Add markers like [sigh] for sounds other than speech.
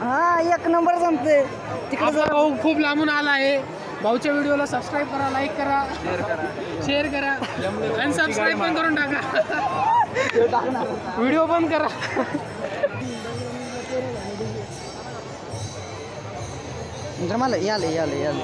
हा एक नंबर जमते तिकडे भाऊ खूप लांबून आला आहे. भाऊच्या व्हिडिओला सबस्क्राईब करा लाईक करा शेअर करा. आणि सबस्क्राईब पण करून टाका. [laughs] व्हिडिओ पण करा. जमाला याले याले याले